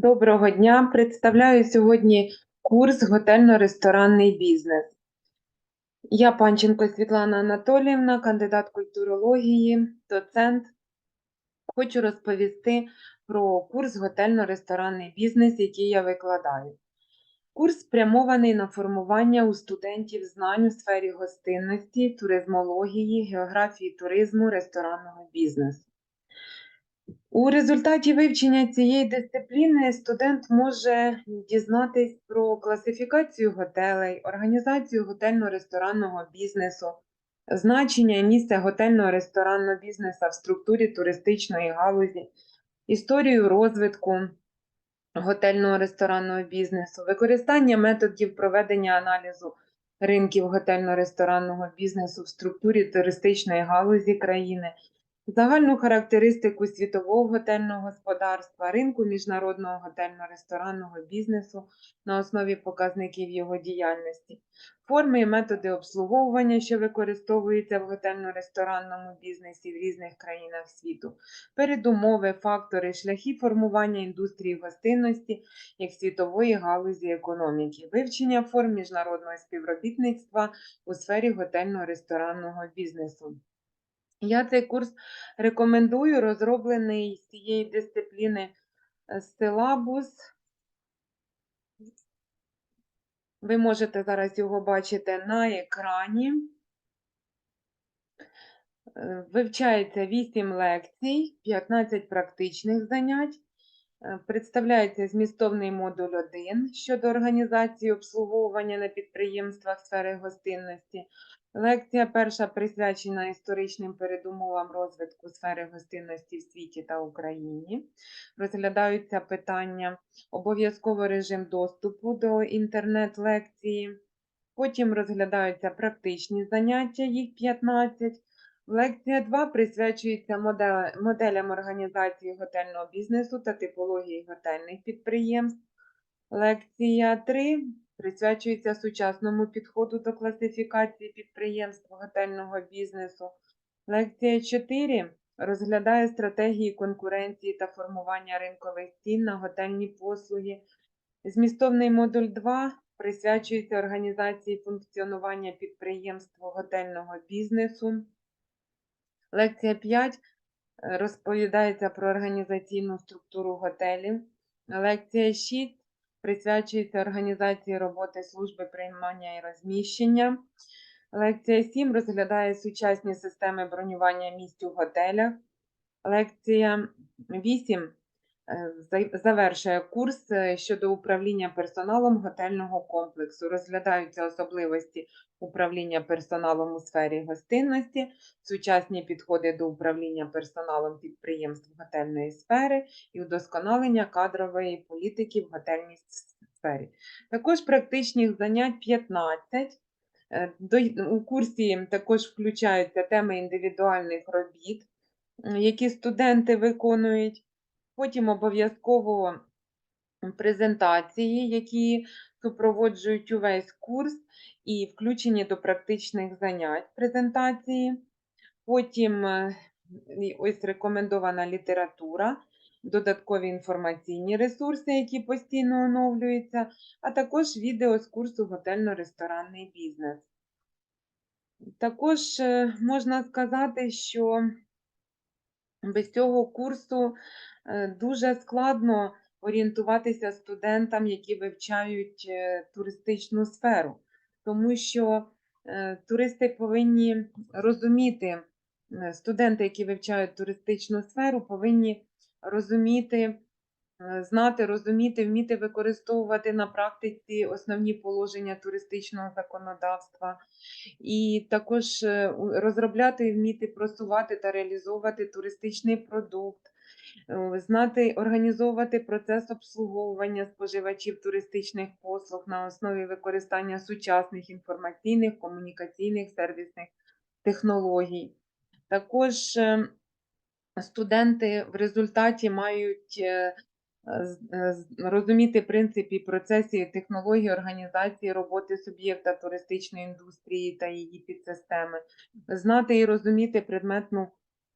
Доброго дня. Представляю сьогодні курс готельно-ресторанний бізнес. Я Панченко Світлана Анатоліївна, кандидат культурології, доцент. Хочу розповісти про курс готельно-ресторанний бізнес, який я викладаю. Курс спрямований на формування у студентів знань у сфері гостинності, туризмології, географії туризму, ресторанного бізнесу. У результаті вивчення цієї дисципліни студент може дізнатись про класифікацію готелей, організацію готельно-ресторанного бізнесу, значення і місце готельного ресторанного бізнесу в структурі туристичної галузі, історію розвитку готельного ресторанного бізнесу, використання методів проведення аналізу ринків готельно-ресторанного бізнесу в структурі туристичної галузі країни, загальну характеристику світового готельного господарства, ринку міжнародного готельно-ресторанного бізнесу на основі показників його діяльності, форми і методи обслуговування, що використовуються в готельно-ресторанному бізнесі в різних країнах світу, передумови, фактори, шляхи формування індустрії гостинності як світової галузі економіки, вивчення форм міжнародного співробітництва у сфері готельно-ресторанного бізнесу. Я цей курс рекомендую, розроблений з цієї дисципліни е, силабус. Ви можете зараз його бачити на екрані. Е, Вивчається 8 лекцій, 15 практичних занять. Е, Представляється змістовний модуль 1 щодо організації обслуговування на підприємствах сфери гостинності. Лекція перша присвячена історичним передумовам розвитку сфери гостинності в світі та Україні. Розглядаються питання обов'язково режим доступу до інтернет-лекції. Потім розглядаються практичні заняття, їх 15. Лекція 2 присвячується моделям організації готельного бізнесу та типології готельних підприємств. Лекція 3 присвячується сучасному підходу до класифікації підприємств готельного бізнесу. Лекція 4 розглядає стратегії конкуренції та формування ринкових цін на готельні послуги. Змістовний модуль 2 присвячується організації функціонування підприємств готельного бізнесу. Лекція 5 е, розповідається про організаційну структуру готелів. Лекція 6 присвячується організації роботи служби приймання і розміщення. Лекція 7 розглядає сучасні системи бронювання місць у готелях. Лекція 8 е, за- завершує курс е, щодо управління персоналом готельного комплексу. Розглядаються особливості управління персоналом у сфері гостинності, сучасні підходи до управління персоналом підприємств готельної сфери і удосконалення кадрової політики в готельній сфері. Також практичних занять 15. Е, у курсі також включаються теми індивідуальних робіт, які студенти виконують. Потім обов'язково презентації, які супроводжують увесь курс і включені до практичних занять презентації. Потім е, ось рекомендована література, додаткові інформаційні ресурси, які постійно оновлюються, а також відео з курсу готельно-ресторанний бізнес. Також е, можна сказати, що без цього курсу е, дуже складно орієнтуватися студентам, які вивчають е, туристичну сферу, тому що е, туристи повинні розуміти, студенти, які вивчають туристичну сферу, повинні розуміти, знати, розуміти, вміти використовувати на практиці основні положення туристичного законодавства, і також е, розробляти і вміти просувати та реалізовувати туристичний продукт, е, знати організовувати процес обслуговування споживачів туристичних послуг на основі використання сучасних інформаційних, комунікаційних сервісних технологій. Також е, студенти в результаті мають е, е, розуміти принципи, процеси технології організації роботи суб'єкта туристичної індустрії та її підсистеми, знати і розуміти предметну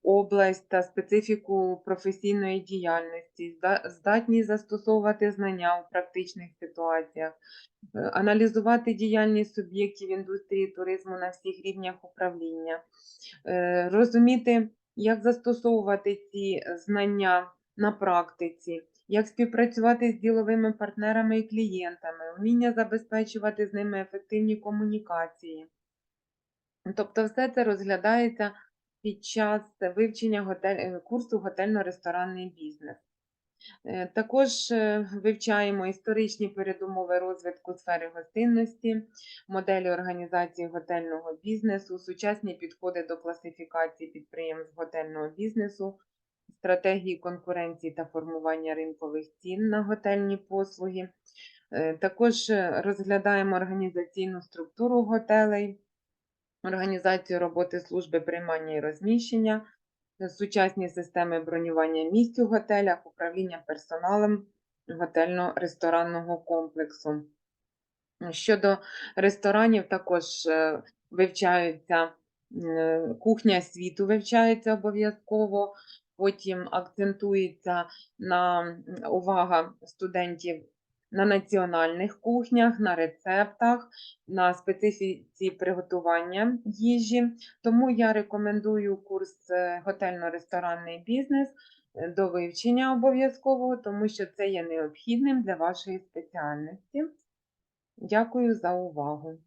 область та специфіку професійної діяльності, зда- здатність застосовувати знання у практичних ситуаціях, е, аналізувати діяльність суб'єктів індустрії туризму на всіх рівнях управління, е, розуміти, як застосовувати ці знання на практиці, як співпрацювати з діловими партнерами і клієнтами, вміння забезпечувати з ними ефективні комунікації. Тобто все це розглядається під час вивчення готель, е, курсу готельно-ресторанний бізнес. Е, Також е, вивчаємо історичні передумови розвитку сфери гостинності, моделі організації готельного бізнесу, сучасні підходи до класифікації підприємств готельного бізнесу, стратегії конкуренції та формування ринкових цін на готельні послуги. Е, Також е, розглядаємо організаційну структуру готелей, організацію роботи служби приймання і розміщення, е, сучасні системи бронювання місць у готелях, управління персоналом готельно-ресторанного комплексу. Щодо ресторанів, також вивчаються кухня світу, вивчається обов'язково. Потім акцентується на увага студентів на національних кухнях, на рецептах, на специфіці приготування їжі. Тому я рекомендую курс е, готельно-ресторанний бізнес е, до вивчення обов'язкового, тому що це є необхідним для вашої спеціальності. Дякую за увагу.